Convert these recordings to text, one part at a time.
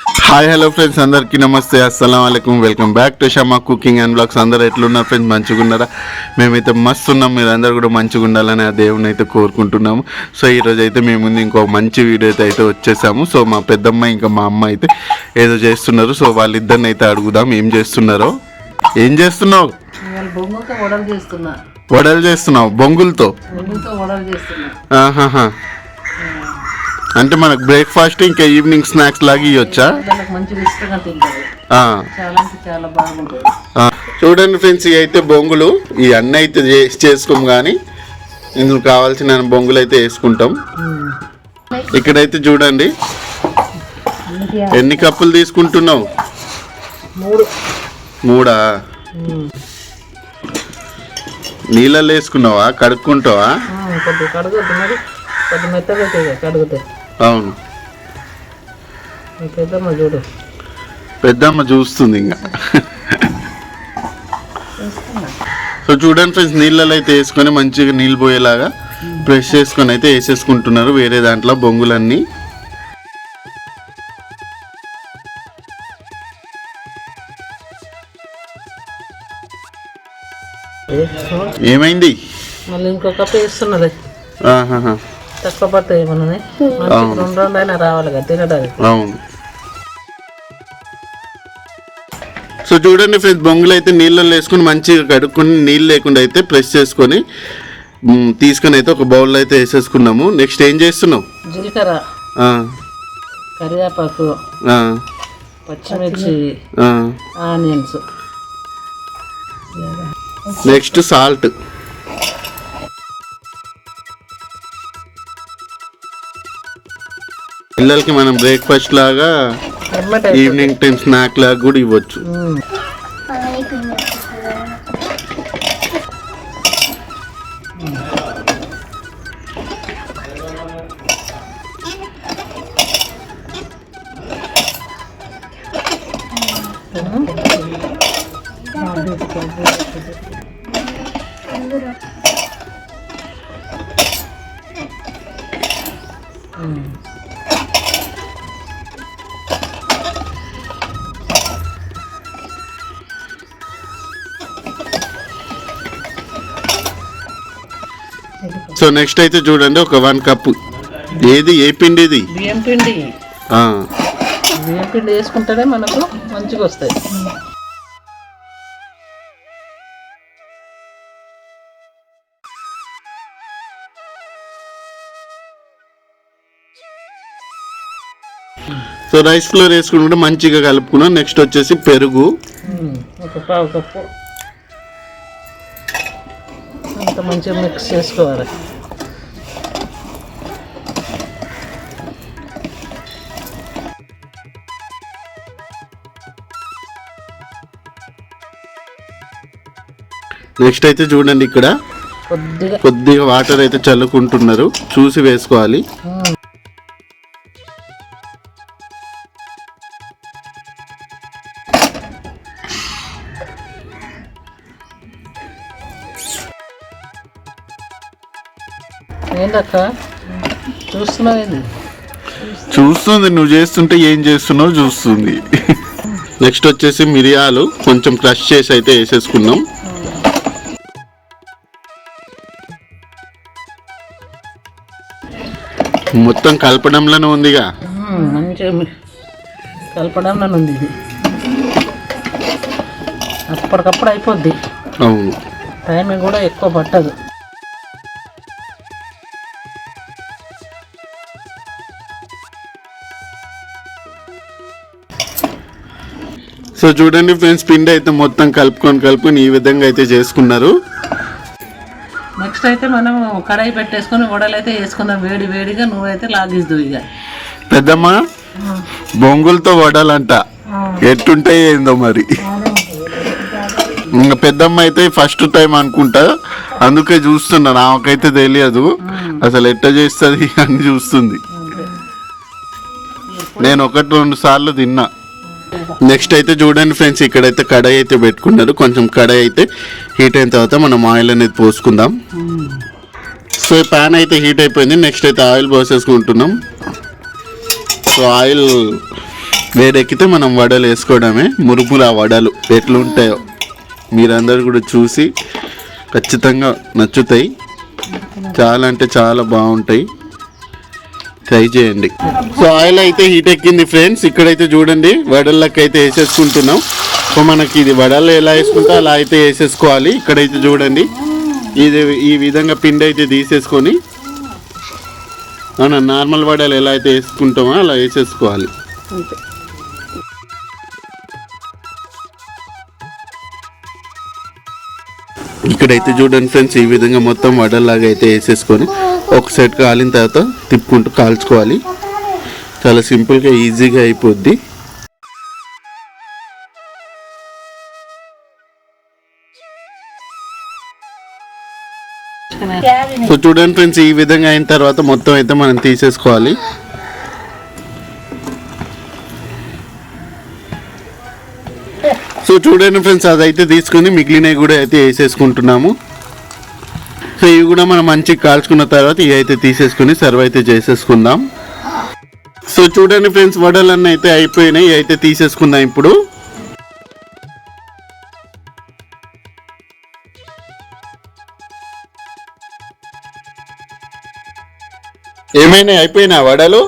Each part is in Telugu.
హాయ్ హలో ఫ్రెండ్స్ అందరికీ నమస్తే అస్సలం అయికం welcome back to Shama cooking and blogs అందరు ఎట్లున్నారు ఫ్రెండ్స్ మంచిగా ఉన్నారా మేమైతే మస్తు ఉన్నాం మీరు అందరు కూడా మంచిగా ఉండాలని ఆ దేవుని అయితే కోరుకుంటున్నాము. సో ఈరోజు అయితే మేము ముందు ఇంకో మంచి వీడియో అయితే అయితే వచ్చేసాము. సో మా పెద్దమ్మ ఇంకా మా అమ్మ అయితే ఏదో చేస్తున్నారు. సో వాళ్ళిద్దరిని అయితే అడుగుదాం ఏం చేస్తున్నారో. ఏం చేస్తున్నావు? వడలు చేస్తున్నావు బొంగులతో బొంగుతో వడలు చేస్తున్నా ఆహాహా అంటే మనకు బ్రేక్ఫాస్ట్ ఇంకా ఈవినింగ్ స్నాక్స్ లాగా ఇవ్వచ్చా చూడండి ఫ్రెండ్స్ ఇవి అయితే బొంగులు. ఈ అన్న అయితే చేసుకోం కానీ ఇందులో కావాల్సిన బొంగులు అయితే వేసుకుంటాం. ఇక్కడైతే చూడండి. ఎన్ని కప్పులు తీసుకుంటున్నావు? మూడు. మూడా? నీళ్ళల్లో వేసుకున్నావా? కడుక్కుంటావా? అవును. పెద్దమ్మ చూడు. పెద్దమ్మ చూస్తుంది ఇంకా. సో చూడండి ఫ్రెండ్స్ నీళ్ళలో అయితే వేసుకొని మంచిగా నీళ్ళు పోయేలాగా ప్రెష్ చేసుకొని అయితే వేసేసుకుంటున్నారు వేరే దాంట్లో బొంగులన్నీ. ఏమైంది? మళ్ళీ ఇంకో కప్పు వేస్తున్నది. ఆహాహా. తక్కువ పడతాయి ఏమన్నా రెండు రోజులు అయినా రావాలి కదా తినడానికి. అవును. సో చూడండి ఫ్రెండ్స్ బొంగులు అయితే నీళ్ళల్లో వేసుకొని మంచిగా కడుక్కొని నీళ్ళు లేకుండా అయితే ప్రెస్ చేసుకొని తీసుకొని అయితే ఒక బౌల్లో అయితే వేసేసుకున్నాము. నెక్స్ట్ ఏం చేస్తున్నావు? జీలకర్ర ఆ, కరివేపాకు ఆ, పచ్చిమిర్చి ఆ. ఆనియన్స్. Next salt. పిల్లలకి మనం బ్రేక్ఫాస్ట్ లాగా ఈవినింగ్ టైం స్నాక్ లాగా కూడా ఇవ్వచ్చు. ఉమ్. సో నెక్స్ట్ అయితే చూడండి ఒక వన్ కప్. ఏది? ఏ పిండి ఇది? బియ్యం పిండి. బియ్యం పిండి వేసుకుంటేనే మనకు మంచిగా వస్తాయి. సో రైస్ ఫ్లోర్ వేసుకుంటే మంచిగా కలుపుకున్నాం. నెక్స్ట్ వచ్చేసి పెరుగు. ఒక పావు కప్పు. అంత మంచిగా మిక్స్ చేసుకోవాలి. నెక్స్ట్ అయితే చూడండి ఇక్కడ. కొద్దిగా. కొద్దిగా వాటర్ అయితే చల్లుకుంటున్నారు. చూసి వేసుకోవాలి. ఏంటక్క చూస్తున్నావు చూస్తుంది నువ్వు చేస్తుంటే ఏం చేస్తున్నావు చూస్తుంది. నెక్స్ట్ వచ్చేసి మిరియాలు కొంచెం క్రష్ చేసి అయితే వేసేసుకున్నాం మొత్తం కలపడంలోనే ఉందిగా? ఉమ్, మంచిగా మీ- కలపడంలో ఉంది ఇది. అప్పటికప్పుడు అయిపోద్ది. అవును. టైమింగ్ కూడా ఎక్కువ పట్టదు. సో చూడండి ఫ్రెండ్స్ పిండి అయితే మొత్తం కలుపుకొని కలుపుకొని ఈ విధంగా అయితే చేసుకున్నారు. నెక్స్ట్ అయితే మనం కడాయి పెట్టేసుకొని వడలు అయితే వేసుకుందాం. వేడి వేడిగా నువ్వైతే లాగిద్దు ఇక. పెద్దమ్మ బొంగులతో వడాలంట. ఎట్టుంటాయి ఏందో మరి. ఇంకా పెద్దమ్మ అయితే ఫస్ట్ టైం అనుకుంటా. అందుకే చూస్తున్నా నాకైతే తెలియదు. అసలు ఎట్ట చేస్తుంది అని చూస్తుంది. నేను ఒకటి రెండు సార్లు తిన్నా. నెక్స్ట్ అయితే చూడండి ఫ్రెండ్స్ ఇక్కడైతే కడాయి అయితే పెట్టుకున్నారు. కొంచెం కడాయి అయితే హీట్ అయిన తర్వాత మనం ఆయిల్ అనేది పోసుకుందాం. సో ప్యాన్ అయితే హీట్ అయిపోయింది. నెక్స్ట్ అయితే ఆయిల్ పోసేసుకుంటున్నాం. సో ఆయిల్ వేడెక్కితే మనం వడలు వేసుకోవడమే. మురుముల వడలు ఎట్లుంటాయో మీరందరూ కూడా చూసి ఖచ్చితంగా నచ్చుతాయి. చాలా అంటే చాలా బాగుంటాయి. ట్రై చేయండి. సో ఆయిల్ అయితే హీట్ ఎక్కింది ఫ్రెండ్స్ ఇక్కడైతే చూడండి వడల్లోకి అయితే వేసేసుకుంటున్నాం. సో మనకి ఇది వడలు ఎలా వేసుకుంటే అలా అయితే వేసేసుకోవాలి. ఇక్కడైతే చూడండి ఇది ఈ విధంగా పిండి అయితే తీసేసుకొని మనం నార్మల్ వడలు ఎలా అయితే వేసుకుంటామో అలా వేసేసుకోవాలి. ఇక్కడైతే చూడండి ఫ్రెండ్స్ ఈ విధంగా మొత్తం వడల్లాగా అయితే వేసేసుకొని ఒక సైడ్ కాలిన తర్వాత తిప్పుకుంటూ కాల్చుకోవాలి. చాలా సింపుల్గా ఈజీగా అయిపోద్ది. సో చూడండి ఫ్రెండ్స్ ఈ విధంగా అయిన తర్వాత మొత్తం అయితే మనం తీసేసుకోవాలి. సో చూడండి ఫ్రెండ్స్ అదైతే తీసుకుని మిగిలినవి కూడా అయితే వేసేసుకుంటున్నాము. సో ఇవి కూడా మనం మంచిగా కాల్చుకున్న తర్వాత ఇవి అయితే తీసేసుకుని సర్వ్ అయితే చేసేసుకుందాం. సో చూడండి ఫ్రెండ్స్ వడలన్నీ అయితే అయిపోయినాయి అయితే తీసేసుకుందాం ఇప్పుడు. ఏమైనా అయిపోయినా వడలు?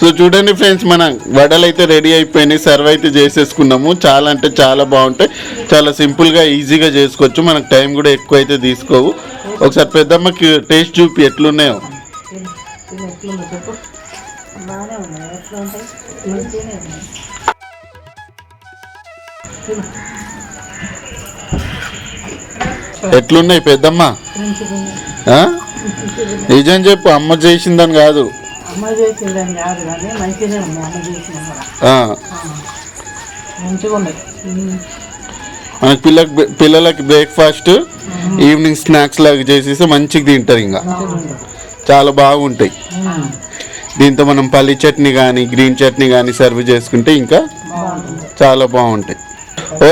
సో చూడండి ఫ్రెండ్స్ మన వడలు అయితే రెడీ అయిపోయినాయి. సర్వ్ అయితే చేసేసుకున్నాము. చాలా అంటే చాలా బాగుంటాయి. చాలా సింపుల్గా ఈజీగా చేసుకోవచ్చు. మనకు టైం కూడా ఎక్కువ అయితే తీసుకోవు. ఒకసారి పెద్దమ్మకి టేస్ట్ చూపి ఎట్లున్నాయో. ఎట్లున్నాయి పెద్దమ్మ? నిజం చెప్పు అమ్మ చేసిందని కాదు. అమ్మ చేసిందని కాదు కానీ మంచిగానే ఉంది అమ్మ చేసిన కూడా. ఆ. మంచిగా ఉన్నాయి మనకి పిల్లకి పిల్లలకి బ్రేక్ఫాస్ట్ ఈవినింగ్ స్నాక్స్ లాగా చేసేసి మంచిగా తింటారు ఇంకా. చాలా బాగుంటాయి. దీంతో మనం పల్లి చట్నీ కానీ గ్రీన్ చట్నీ కానీ సర్వ్ చేసుకుంటే ఇంకా చాలా బాగుంటాయి.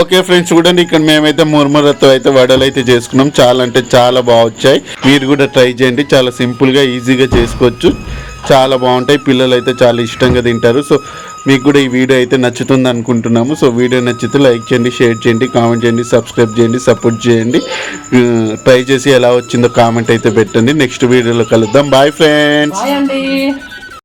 ఓకే ఫ్రెండ్స్ చూడండి ఇక్కడ మేమైతే మురమురతో అయితే వడలు అయితే చేసుకున్నాం. చాలా అంటే చాలా బాగా వచ్చాయి. మీరు కూడా ట్రై చేయండి. చాలా సింపుల్గా ఈజీగా చేసుకోవచ్చు. చాలా బాగుంటాయి. పిల్లలు అయితే చాలా ఇష్టంగా తింటారు. సో మీకు కూడా ఈ వీడియో అయితే నచ్చుతుంది అనుకుంటున్నాము. సో వీడియో నచ్చితే లైక్ చేయండి షేర్ చేయండి కామెంట్ చేయండి సబ్స్క్రైబ్ చేయండి సపోర్ట్ చేయండి. ట్రై చేసి ఎలా వచ్చిందో కామెంట్ అయితే పెట్టండి. నెక్స్ట్ వీడియోలో కలుద్దాం. Bye friends.